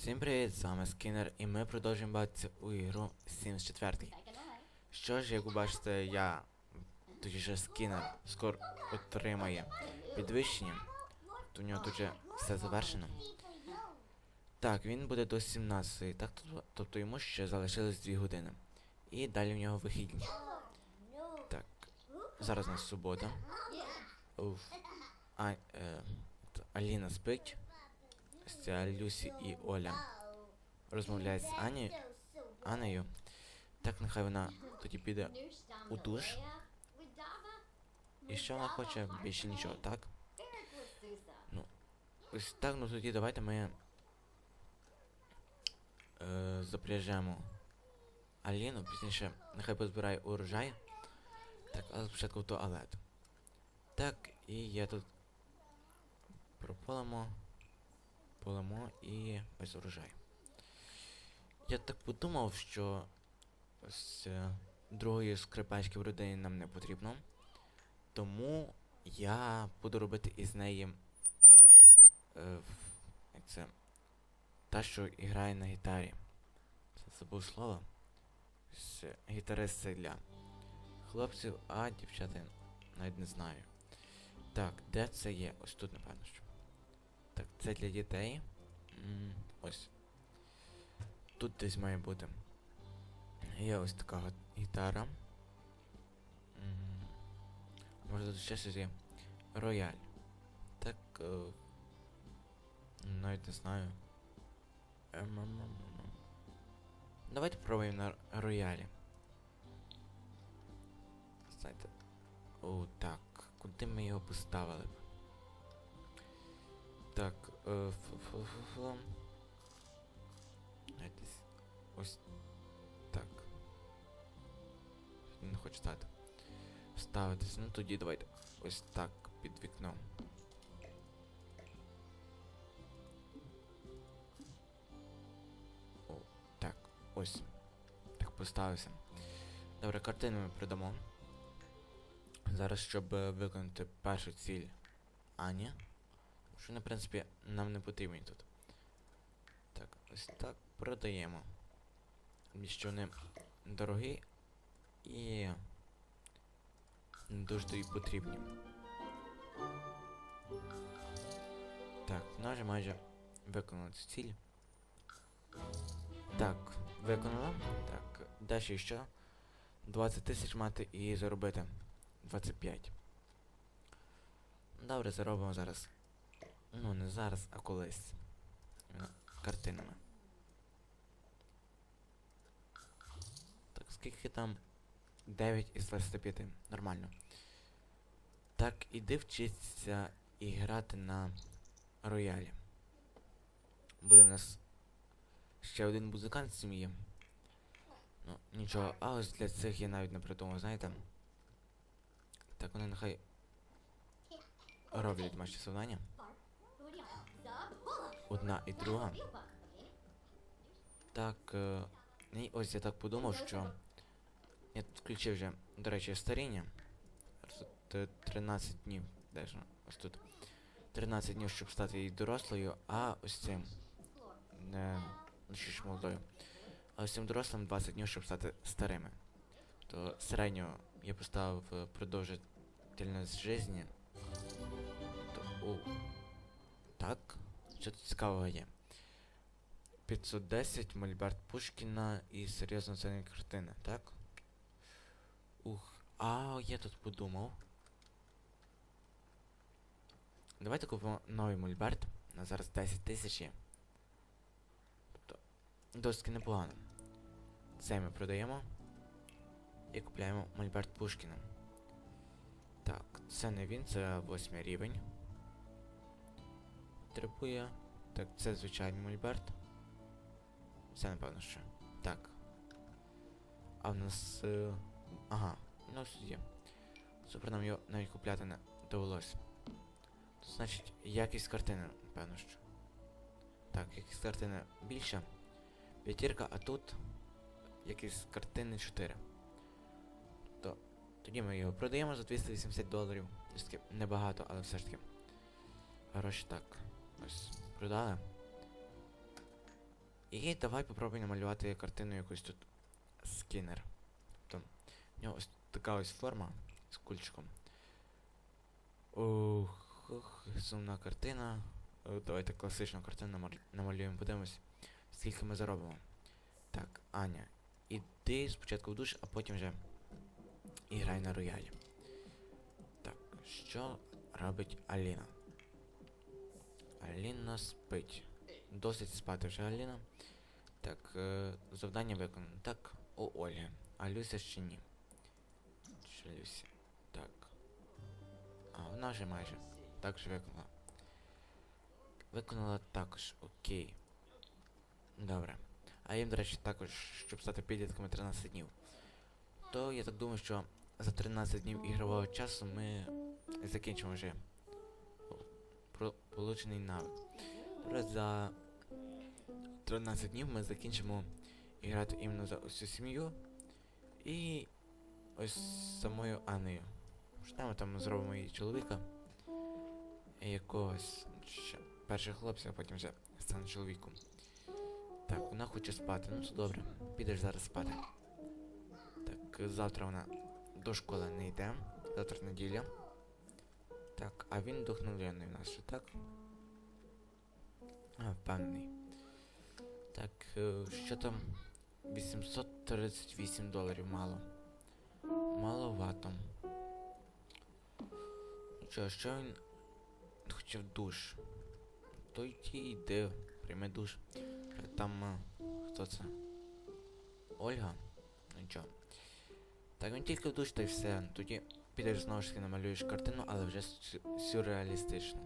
Всім привіт, з вами Скінер, і ми продовжуємо бавитися у ігру Sims 4. Що ж, як ви бачите, я, точніше Скінер, скоро отримає підвищення. То у нього тут же все завершено. Так, він буде до 17, так, тобто- йому ще залишилось 2 години. І далі в нього вихідні. Так, зараз у нас субота. Уф. А, е, Аліна спить. Це Люсі і Оля розмовляють з Ані, Анею. Так нехай вона тоді піде у душ. І що вона хоче? Більше нічого, так? Ось так, ну тоді давайте ми е, запряжемо Аліну, пізніше нехай позбирає урожай. Так, але спочатку в туалет. Так, і я тут прополимо, полимо і ось урожай. Я так подумав, що е, другої скрипачки в родині нам не потрібно. Тому я буду робити із неї. Е, це? Та, що грає на гітарі. Це забув слово. Гітарист для хлопців, а дівчата навіть не знаю. Так, де це є? Ось тут, напевно, що. Так, це для дітей. Ось. Тут десь має бути. Є ось така гітара. Може тут ще щось є. Рояль. Так. Е, навіть не знаю. Давайте пробуємо на роялі. Знаєте. О, так. Куди ми його поставили? Так, е. Десь ось так. Не хочу стати. Ставитись. Ну тоді давайте ось так під вікном. О, так, ось. Так поставився. Добре, картину ми придамо. Зараз, щоб е, виконати першу ціль Ані. Що, в принципі, нам не потрібні тут. Так, ось так продаємо. Що вони дорогі і дуже тобі потрібні. Так, вона вже майже виконала цю ціль. Так, виконала. Так, далі що? 20 тисяч мати і заробити 25. Добре, заробимо зараз. Ну, не зараз, а колись. Картинами. Так, скільки там? 9 із 25. Нормально. Так, іди вчитися і грати на роялі. Буде в нас ще один музикант сім'ї. Ну, нічого, а ось для цих я навіть не придумав, знаєте. Так, вони нехай роблять домашні завдання. Одна і друга. Так, е, і ось я так подумав, що я тут включив вже, до речі, старіння. Тут е, 13 днів, даже, ось тут. 13 днів, щоб стати їй дорослою, а ось цим. Не, ну ж молодою. А ось цим дорослим 20 днів, щоб стати старими. То середньо я поставив е, продовжительність житті. То, о, що тут цікавого є? 510, Мольберт Пушкіна і серйозно оцінені картини, так? Ух, а я тут подумав. Давайте купимо новий мольберт. На зараз 10 тисяч є. Тобто, досить непогано. Це ми продаємо. І купляємо мольберт Пушкіна. Так, це не він, це восьмий рівень. Требує. Так, це звичайний мольберт. Це напевно що. Так. А в нас. Е... Ага, ну ось є. Супер нам його навіть купляти не довелося. Значить, якість картини, напевно що. Так, якість картини більша. П'ятірка, а тут якість картини 4. То тоді ми його продаємо за 280 доларів. Таки небагато, але все ж таки. Гроші так. Ось, продали. І давай попробуй намалювати картину якусь тут скінер. Тобто, в нього ось така ось форма з кульчиком. Ух, ух, сумна картина. О, Давайте класичну картину намалюємо, подивимось, скільки ми заробимо. Так, Аня, іди спочатку в душ, а потім вже і грай на роялі. Так, що робить Аліна? Аліна спить. Досить спати вже Аліна. Так, е, завдання виконано. Так, у Ольги. А Люся ще ні. Ще Люся. Так. А, вона вже майже. Так же виконала. Виконала також, окей. Добре. А їм, до речі, також, щоб стати підлітками 13 днів. То я так думаю, що за 13 днів ігрового часу ми закінчимо вже получений навик. Добре, за 13 днів ми закінчимо грати іменно за усю сім'ю і ось самою Анною. Що там зробимо її чоловіка. Якогось ще перших хлопця, а потім вже стане чоловіком. Так, вона хоче спати. Ну це добре. Підеш зараз спати. Так, завтра вона до школи не йде. Завтра неділя. Так, а він вдохновлений у нас так? А, впевнений. Так, е, що там? 838 доларів мало. Маловато. Нічого, що він хотів душ? То йди йди, прийми душ. Е, Там е, хто це? Ольга? Нічого. Так він тільки в душ та й все. Тоді підеш знову ж таки намалюєш картину, але вже сю- сюрреалістичну.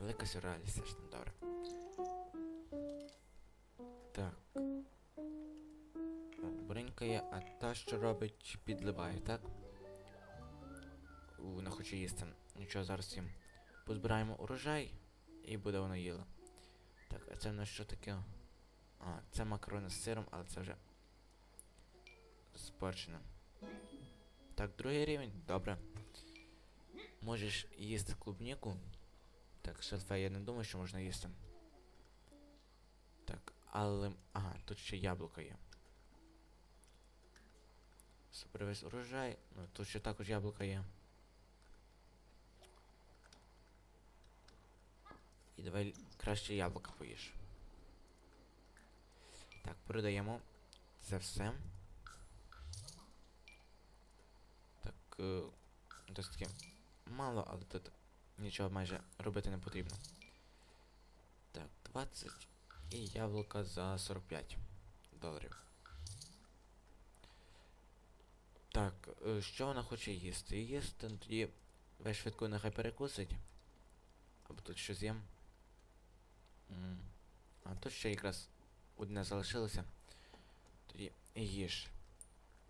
Велика сюрреалістична, добре. Так. Бринькає, а та, що робить, підливає, так? У, Вона хоче їсти. Нічого, зараз їм позбираємо урожай і буде вона їла. Так, а це в нас що таке? А, це макарони з сиром, але це вже спорчено. Так, другий рівень, добре. Можеш їсти клубніку. Так, шалфей я не думаю, що можна їсти. Так, але. Ага, тут ще яблуко є. Супер весь урожай. Ну, тут ще також яблуко є. І давай краще яблука поїж. Так, передаємо це все. Так, е, досить таки мало, але тут нічого майже робити не потрібно. Так, 20 і яблука за 45 доларів. Так, е, що вона хоче їсти? Їсти, ну тоді весь швидко нехай перекусить. Або тут щось з'їм. А тут ще якраз одне залишилося. Тоді їж.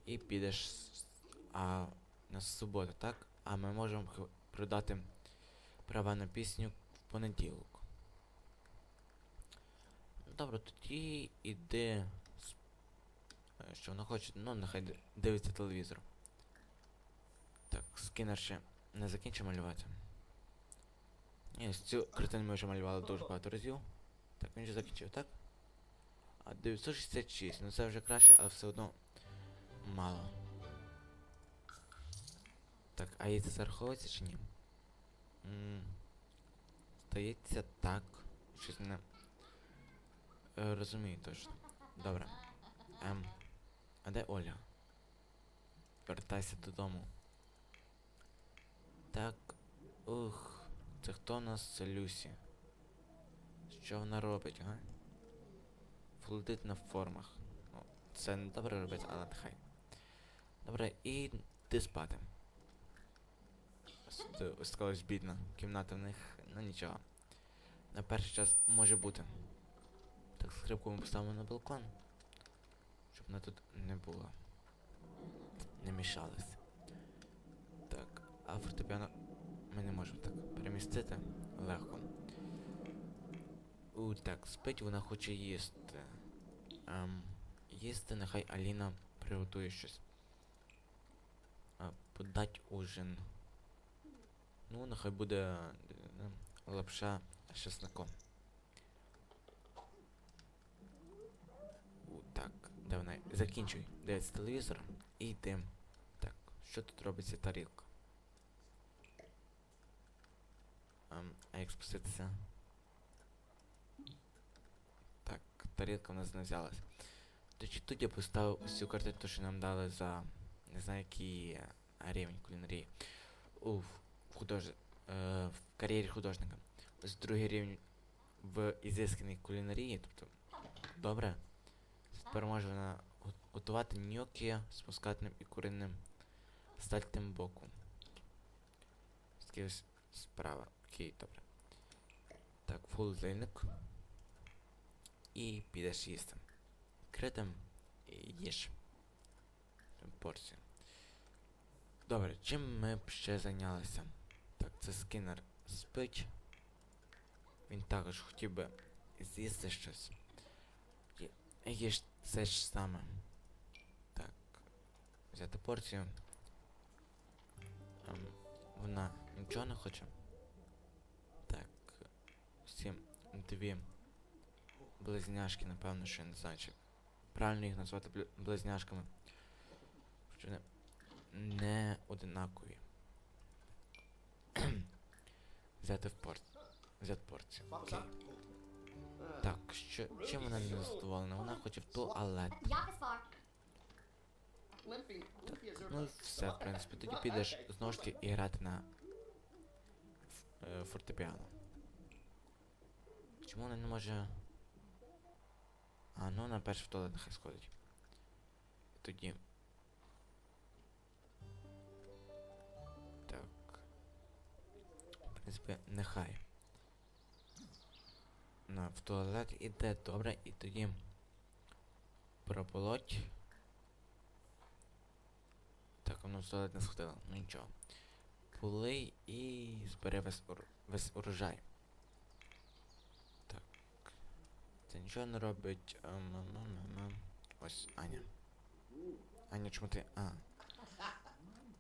І підеш. А у нас субота, так? А ми можемо продати права на пісню в понеділок. Добре, тоді іди. с- е, Що вона хоче, ну нехай дивиться телевізор. Так, скінер ще не закінчив малювати. Ні, цю картину ми вже малювали дуже багато разів. Так, він вже закінчив, так? А 966, ну це вже краще, але все одно мало. Так, а їй це зараховується чи ні? М, Здається, так. Щось не. Е, розумію точно. Добре. Ем. А де Оля? Вертайся додому. Так. Ух. Це хто у нас? Це Люсі. Що вона робить, га? Флудить на формах. Це не добре робить, але нехай. Добре, і ти спати. Ось це- Ось бідна кімната в них, ну нічого. На перший час може бути. Так, скрипку ми поставимо на балкон. Щоб вона тут не було. Не мішалась. Так, а фортепіано ми не можемо так перемістити легко. У, так, спить вона хоче їсти. Ем, їсти нехай Аліна приготує щось. А, подать ужин. Ну, нехай буде е, лапша з чесноком. Так, давай, закінчуй. Дивись телевізор і йди. Так, що тут робиться тарілка? Ем, а як спуститися? Так, тарілка в нас не взялась. То Тоді тут я поставив ось карту, картину, що нам дали за... не знаю який е, рівень кулінарії. Уф в худож... е, в кар'єрі художника. Ось другий рівень в ізисканій кулінарії, тобто добре. Тепер можна го- готувати ньокі з мускатним і куриним стальтим боку. Такі справа. Окей, добре. Так, в холодильник. І підеш їсти. Критим і їж. Порцію. Добре, чим ми б ще зайнялися? Це скінер спить. Він також хотів би з'їсти щось. Є- Їж це ж саме. Так. Взяти порцію. Ем, вона нічого не хоче. Так. Всі дві близняшки, напевно, що я не знаю, чи правильно їх назвати близняшками. Що не, не одинакові. Взяти в порт. Взяти порцію. Окей. Так, що, чим вона не задоволена? Вона хоче в туалет. Far. Ну, все, в принципі, тоді підеш знову ж таки і грати на е, фортепіано. Чому вона не може. А, ну вона перш в туалет нехай сходить. Тоді. Принципі, нехай. На, в туалет іде добре, і тоді прополоть. Так, воно в туалет не сходило, ну нічого. Полий і збери весь, весь урожай. Так. Це нічого не робить. ем, ем, ем. Ось, Аня. Аня, чому ти. А.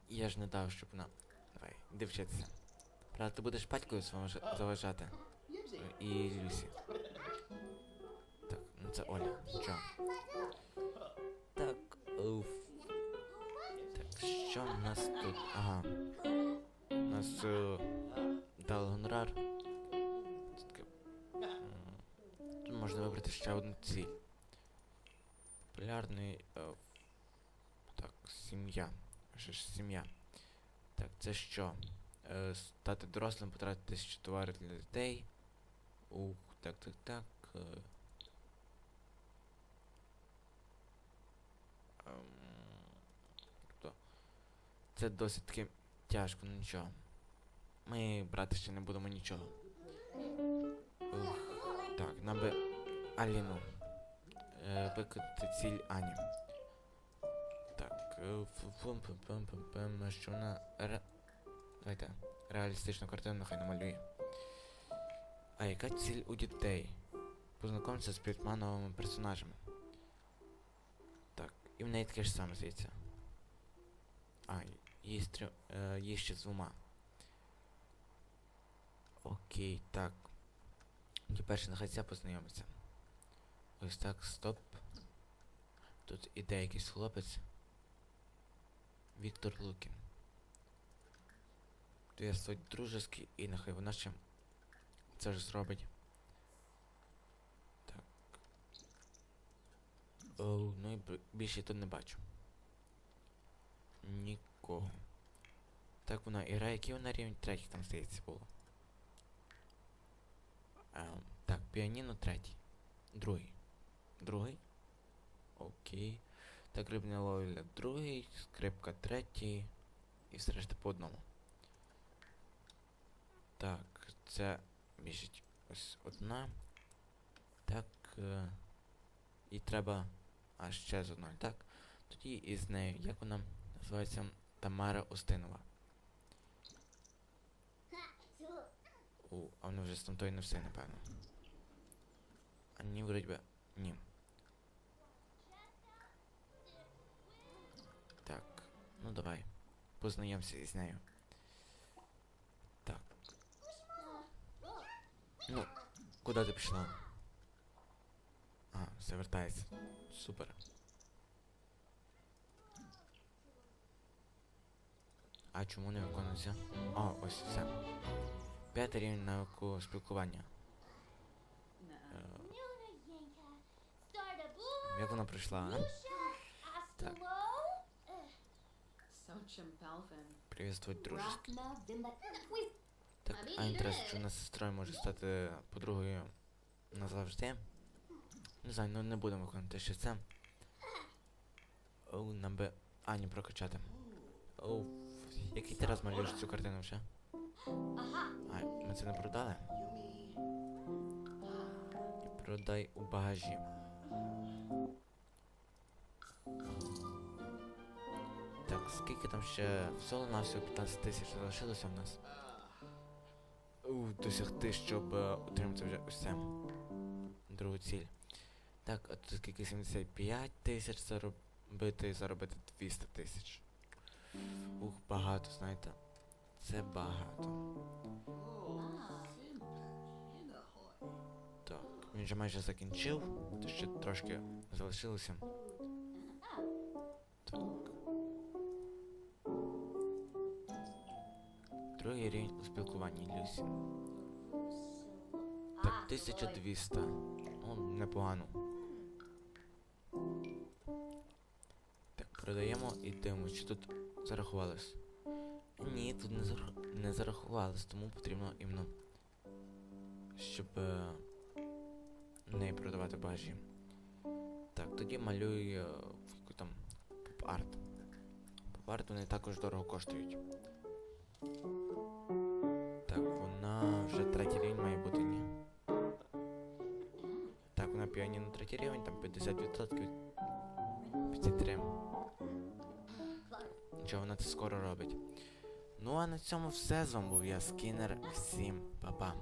Я ж не дав, щоб вона. Давай, іди вчитися. Правда, ти будеш батькою заважати. І Люсі. Так, ну це Оля. Нічого. Так, уф. Так, що в нас тут? Ага. У нас е, дали гонорар. Тут можна вибрати ще одну ціль. Популярний. е, так, сім'я. Що ж сім'я? Так, це що? Е, стати дорослим, потратити тисячу товарів для дітей. Ух, так, так, так. е. Ем, Тобто, це досить таки тяжко, ну нічого. Ми брати ще не будемо нічого. Ух, так, нам би Аліну. Е, виконати ціль Ані. Так, е, фу-фум-пум-пум-пум-пум, що вона. Давайте, реалістичну картину нехай намалює. А яка ціль у дітей? Познайомитися з п'ятьма новими персонажами. Так, і в неї таке ж саме здається. А, їй, трьо... е, їй ще з двома. Окей, так. Перше нехай ця познайомиться. Ось так, стоп. Тут іде якийсь хлопець. Віктор Лукін. Ти суть дружеский і нехай вона ще це ж зробить. Так. Оу, ну і більше я тут не бачу. Нікого. Так вона і грає, який вона рівень третій там здається було. Ем, так, піаніно третій. Другий. Другий. Окей. Так, рибна ловля другий, скрипка третій. І все решта по одному. Так, це біжить ось одна. Так. Е, і треба. А ще з одною, так? Тоді із нею, як вона називається Тамара Устинова. У, а вона вже з тамтої не все, напевно. А ні, вроді би. Ні. Так, ну давай. Познайомся із нею. Ну, куди ти пішла? А, все вертається. Супер. А чому не виконується? А, ось все. П'ятий рівень навику спілкування. Е, як вона прийшла, а? Так. Привіт, дружество. Так, А мені не. що вона з сестрою може стати подругою назавжди. Не знаю, ну не будемо виконувати ще це. Оу, нам би Аню прокачати. Оу, який ти раз малюєш цю картину вже? А, ми це не продали? Продай у багажі. Так, скільки там ще всього на всього 15 тисяч залишилося в нас? Досягти, щоб е, отримати вже ось це. Другу ціль. Так, а тут скільки 75 тисяч заробити, і заробити 200 тисяч. Ух, багато, знаєте. Це багато. Так, він вже майже закінчив, то ще трошки залишилося. Так. Другий рівень у спілкуванні Люсі. Так, ah, 1200. О, непогано. Так, продаємо і дивимося, чи тут зарахувалось. Ні, тут не, зарах- не зарахувалось, тому потрібно іменно, щоб е, не продавати бажі. Так, тоді малюй е, там поп-арт. Поп-арт вони також дорого коштують. Так, вона вже третій рівень має бути, ні. Так, вона піаніно третій рівень, там 50%. 53. Нічого вона це скоро робить. Ну а на цьому все з вами був я, Скінер. Всім па-па.